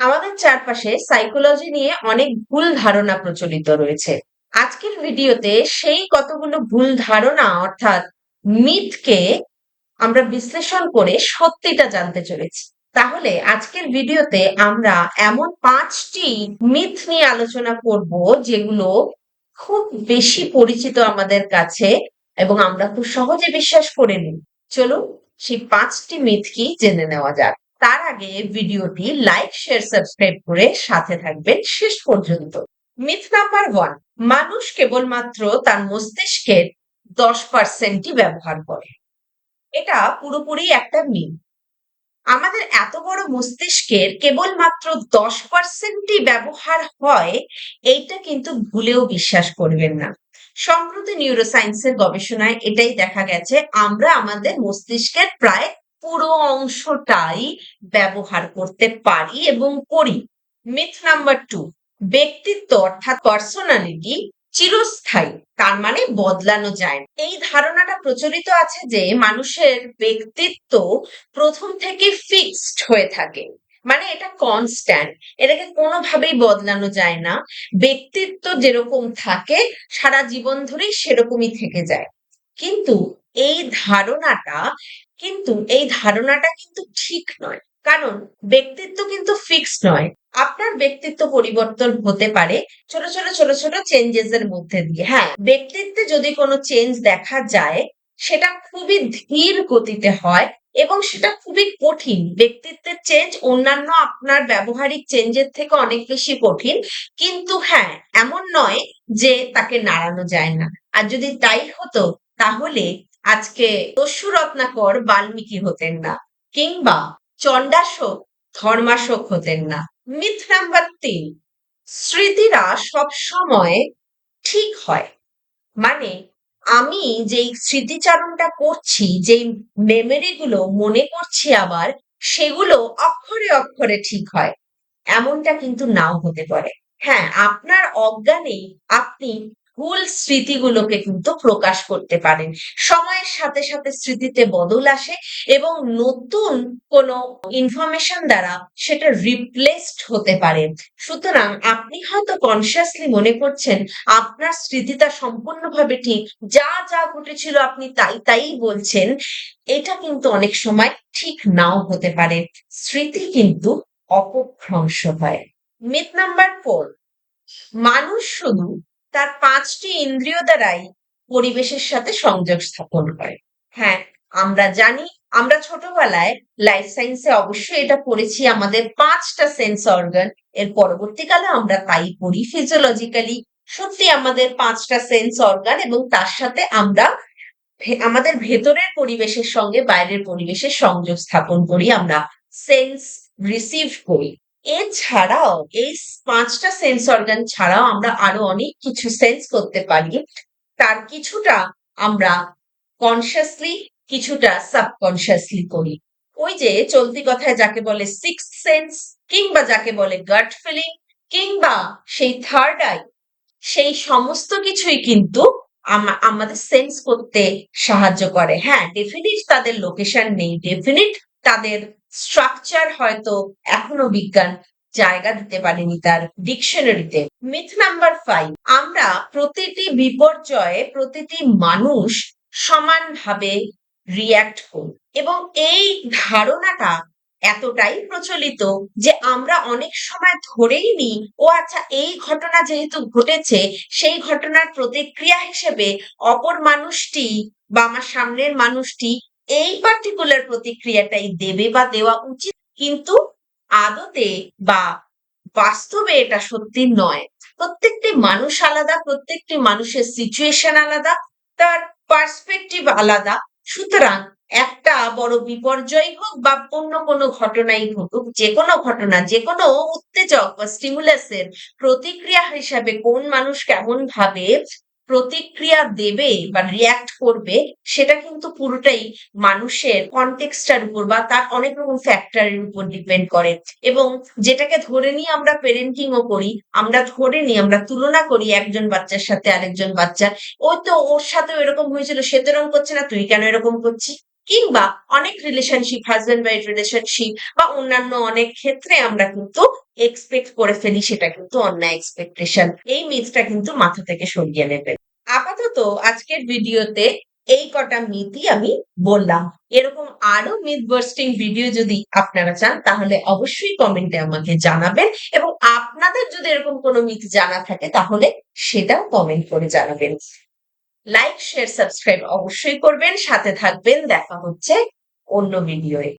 আমাদের চারপাশে সাইকোলজি নিয়ে অনেক ভুল ধারণা প্রচলিত রয়েছে। আজকের ভিডিওতে সেই কতগুলো ভুল ধারণা, অর্থাৎ মিথকে আমরা বিশ্লেষণ করে সত্যিটা জানতে চলেছি। তাহলে আজকের ভিডিওতে আমরা এমন পাঁচটি মিথ নিয়ে আলোচনা করব, যেগুলো খুব বেশি পরিচিত আমাদের কাছে এবং আমরা খুব সহজে বিশ্বাস করে নিই। চলুন সেই পাঁচটি মিথ কি জেনে নেওয়া যাক। তার আগে ভিডিওটি লাইক শেয়ার সাবস্ক্রাইব করে সাথে থাকবেন শেষ পর্যন্ত। মিথ নাম্বার ওয়ান মানুষ কেবলমাত্র তার মস্তিষ্কের দশ পার্সেন্টই ব্যবহার করে। এটা পুরোপুরি একটা মিথ আমাদের এত বড় মস্তিষ্কের কেবলমাত্র দশ পার্সেন্টই ব্যবহার হয়, এইটা কিন্তু ভুলেও বিশ্বাস করবেন না। সম্প্রতি নিউরোসায়েন্সের গবেষণায় এটাই দেখা গেছে, আমরা আমাদের মস্তিষ্কের প্রায় পুরো অংশটাই ব্যবহার করতে পারি এবং করি। মিথ নাম্বার টু ব্যক্তিত্ব অর্থাৎ পার্সোনালিটি চিরস্থায়ী, তার মানে বদলানো যায়। এই ধারণাটা প্রচলিত আছে যে মানুষের ব্যক্তিত্ব প্রথম থেকে ফিক্সড হয়ে থাকে। মানে এটা কনস্ট্যান্ট এটাকে কোনোভাবেই বদলানো যায় না। ব্যক্তিত্ব যেরকম থাকে, সারা জীবন ধরেই সেরকমই থেকে যায়। কিন্তু এই ধারণাটা কিন্তু এই ধারণাটা কিন্তু ঠিক নয়। কারণ ব্যক্তিত্ব কিন্তু ফিক্সড নয়। আপনার ব্যক্তিত্ব পরিবর্তন হতে পারে ছোট ছোট ছোট ছোট চেঞ্জেস এর মধ্যে দিয়ে। হ্যাঁ ব্যক্তিত্বে যদি কোনো চেঞ্জ দেখা যায়, সেটা খুবই ধীর গতিতে হয় এবং সেটা খুবই কঠিন। ব্যক্তিত্বের চেঞ্জ অন্যান্য আপনার ব্যবহারিক চেঞ্জের থেকে অনেক বেশি কঠিন। কিন্তু হ্যাঁ এমন নয় যে তাকে নাড়ানো যায় না। আর যদি তাই হতো, তাহলে আজকে দস্যু রত্নাকর বাল্মীকি হতেন না, কিংবা চণ্ডাশোক, ধর্মাশোক হতেন না। মিথ নাম্বার তিন স্মৃতিরা সব সময় ঠিক হয়। মানে আমি যেই স্মৃতিচারণটা করছি, যেই মেমোরি গুলো মনে করছি আবার, সেগুলো অক্ষরে অক্ষরে ঠিক হয়। এমনটা কিন্তু নাও হতে পারে। হ্যাঁ আপনার অজ্ঞানেই আপনি ভুল স্মৃতিগুলোকে কিন্তু প্রকাশ করতে পারেন। সময়ের সাথে সাথে স্মৃতিতে বদল আসে এবং নতুন কোনো ইনফরমেশন দ্বারা সেটা রিপ্লেসড হতে পারে। সুতরাং আপনি হয়তো কনসিয়াসলি মনে করছেন, আপনার স্মৃতিটা সম্পূর্ণভাবে ঠিক, যা যা ঘটেছিল আপনি তাই তাই বলছেন, এটা কিন্তু অনেক সময় ঠিক নাও হতে পারে। স্মৃতি কিন্তু অপভ্রংশ হয়। মিথ নাম্বার ফোর মানুষ শুধু তার পাঁচটি ইন্দ্রিয় দ্বারাই পরিবেশের সাথে সংযোগ স্থাপন করে। হ্যাঁ আমরা জানি, আমরা ছোটবেলায় লাইফ সায়েন্সে অবশ্যই এটা পড়েছি, আমাদের পাঁচটা সেন্স অর্গান এর পরবর্তীকালে আমরা তাই পড়ি ফিজিওলজিক্যালি সত্যি আমাদের পাঁচটা সেন্স অর্গান এবং তার সাথে আমরা আমাদের ভেতরের পরিবেশের সঙ্গে বাইরের পরিবেশের সংযোগ স্থাপন করি, আমরা সেন্স রিসিভ করি। এছাড়াও এই পাঁচটা সেন্স অর্গান ছাড়াও আমরা আরও অনেক কিছু সেন্স করতে পারি। তার কিছুটা আমরা কনসিয়াসলি কিছুটা সাবকনসিয়াসলি করি। ওই যে চলতি কথায় যাকে বলে সিক্স সেন্স কিংবা যাকে বলে গাট ফিলিং কিংবা সেই থার্ড আই সেই সমস্ত কিছুই কিন্তু আমা- আমাদের সেন্স করতে সাহায্য করে। হ্যাঁ ডেফিনিট তাদের লোকেশন নেই ডেফিনিট তাদের স্ট্রাকচার হয়তো এখনও বিজ্ঞান জায়গা দিতে পারেনি তার ডিকশনারিতে মিথ নাম্বার ফাইভ আমরা প্রতিটি বিপর্যয়ে প্রতিটি মানুষ সমানভাবে রিয়্যাক্ট করি এবং এই ধারণাটা এতটাই প্রচলিত যে আমরা অনেক সময় ধরেই নিই ও আচ্ছা এই ঘটনা যেহেতু ঘটেছে, সেই ঘটনার প্রতিক্রিয়া হিসেবে অপর মানুষটি বা আমার সামনের মানুষটি এই পার্টিকুলার প্রতিক্রিয়াটাই দেবে বা দেওয়া উচিত। কিন্তু আদতে বা বাস্তবে এটা সত্যি নয়। প্রত্যেকটি মানুষ আলাদা, প্রত্যেকটি মানুষের সিচুয়েশন আলাদা, তার পার্সপেক্টিভ আলাদা। সুতরাং একটা বড় বিপর্যয় হোক বা অন্য কোনো ঘটনাই ঘটুক, যে কোনো ঘটনা, যে কোনো উত্তেজক বা স্টিমুলাসের প্রতিক্রিয়া হিসাবে কোন মানুষ কেমন ভাবে প্রতিক্রিয়া দেবে বা রিয়াক্ট করবে, সেটা কিন্তু পুরোটাই মানুষের কনটেক্সটার উপর বা তার অনেক রকম ফ্যাক্টরের উপর ডিপেন্ড করে। এবং যেটাকে ধরে নিয়ে আমরা পেরেন্টিংও করি, আমরা ধরে নিই আমরা তুলনা করি একজন বাচ্চার সাথে আরেকজন বাচ্চা, ওই তো ওর সাথেও এরকম হয়েছিল, সে তো এরকম করছে না, তুই কেন এরকম করছিস? কিংবা অনেক রিলেশনশিপ হাজবেন্ড ওয়াইফ রিলেশনশিপ বা অন্যান্য অনেক ক্ষেত্রে আমরা কিন্তু এক্সপেক্ট করে ফেলি, সেটা কিন্তু অন্যায় এক্সপেকটেশন এই মিথটা কিন্তু মাথা থেকে সরিয়ে নেবেন আপাতত আজকের ভিডিওতে এই কটা মিথই আমি বললাম। এরকম আরও মিথ বার্স্টিং ভিডিও যদি আপনারা চান, তাহলে অবশ্যই কমেন্টে আমাকে জানাবেন এবং আপনাদের যদি এরকম কোনো মিথ জানা থাকে, তাহলে সেটাও কমেন্ট করে জানাবেন। লাইক শেয়ার সাবস্ক্রাইব অবশ্যই করবেন। সাথে থাকবেন। দেখা হচ্ছে অন্য ভিডিওয়ে